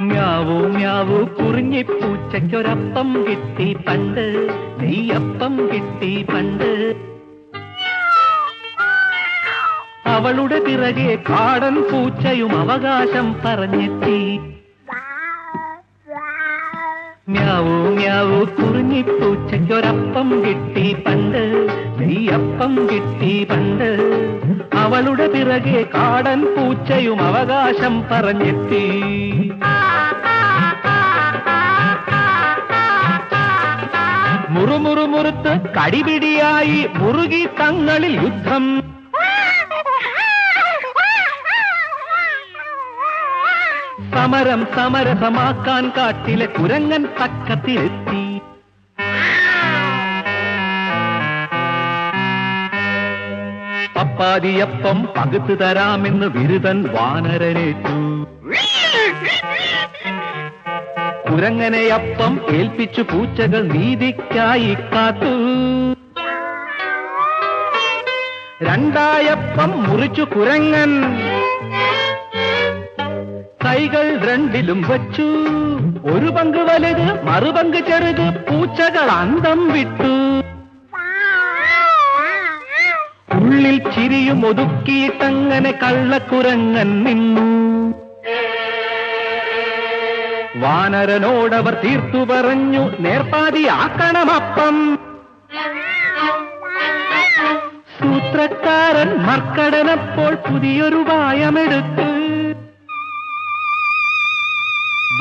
മ്യാവൂ മ്യാവൂ കുറിഞ്ഞി പൂച്ചയ്ക്കൊരപ്പം കിട്ടി പണ്ട്. നെയ്യപ്പം കിട്ടി പണ്ട്. അവളുടെ പിറകെ കാടൻ പൂച്ചയും അവകാശം പറഞ്ഞെത്തി. മ്യാവൂ മ്യാവൂ കുറിഞ്ഞി പൂച്ചയ്ക്കൊരപ്പം കിട്ടി പണ്ട്. നെയ്യപ്പം കിട്ടി പണ്ട്. അവളുടെ പിറകെ കാടൻ പൂച്ചയും അവകാശം പറഞ്ഞെത്തി. മുറുമുറുമുറുത്ത് കടിപിടിയായി മുറുകി തങ്ങളിൽ യുദ്ധം. സമരം സമരസമാക്കാൻ കാട്ടിലെ കുരങ്ങൻ തക്കത്തിലെത്തി. പപ്പാതിയപ്പം പകുത്തു തരാമെന്ന് ബിരുദൻ വാനരനേറ്റു. കുരങ്ങനെയപ്പം ഏൽപ്പിച്ചു പൂച്ചകൾ നീതിക്കായി കാത്തു. രണ്ടായപ്പം മുറിച്ചു കുരങ്ങൻ. കൈകൾ രണ്ടിലും വച്ചു. ഒരു പങ്ക് വലുത് മറുപങ്ക് ചെറുത് പൂച്ചകൾ അന്തം വിട്ടു. ഉള്ളിൽ ചിരിയും ഒതുക്കിയിട്ടങ്ങനെ കള്ളക്കുരങ്ങൻ നിന്നു. വാനരനോടവർ തീർത്തു പറഞ്ഞു നേർപ്പാതിയാക്കണമപ്പം സൂത്രക്കാരൻ മർക്കടനപ്പോൾ പുതിയൊരു ഉപായമെടുത്ത്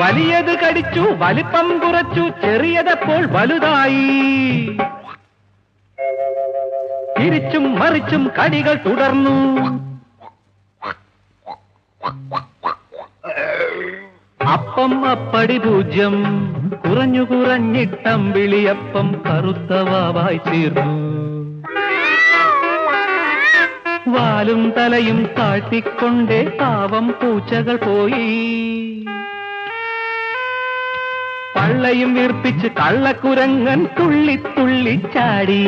വലിയത് കടിച്ചു വലിപ്പം കുറച്ചു ചെറിയതപ്പോൾ വലുതായി. തിരിച്ചും മറിച്ചും കടികൾ തുടർന്നു. അപ്പടി പൂജ്യം കുറഞ്ഞു കുറഞ്ഞിട്ടം വിളിയപ്പം കറുത്തവായി തീർന്നു വാലും തലയും താഴ്ത്തിക്കൊണ്ടേ പാവം പൂച്ചകൾ പോയി. പള്ളയും വീർപ്പിച്ച് കള്ളക്കുരങ്ങൻ തുള്ളി ചാടി.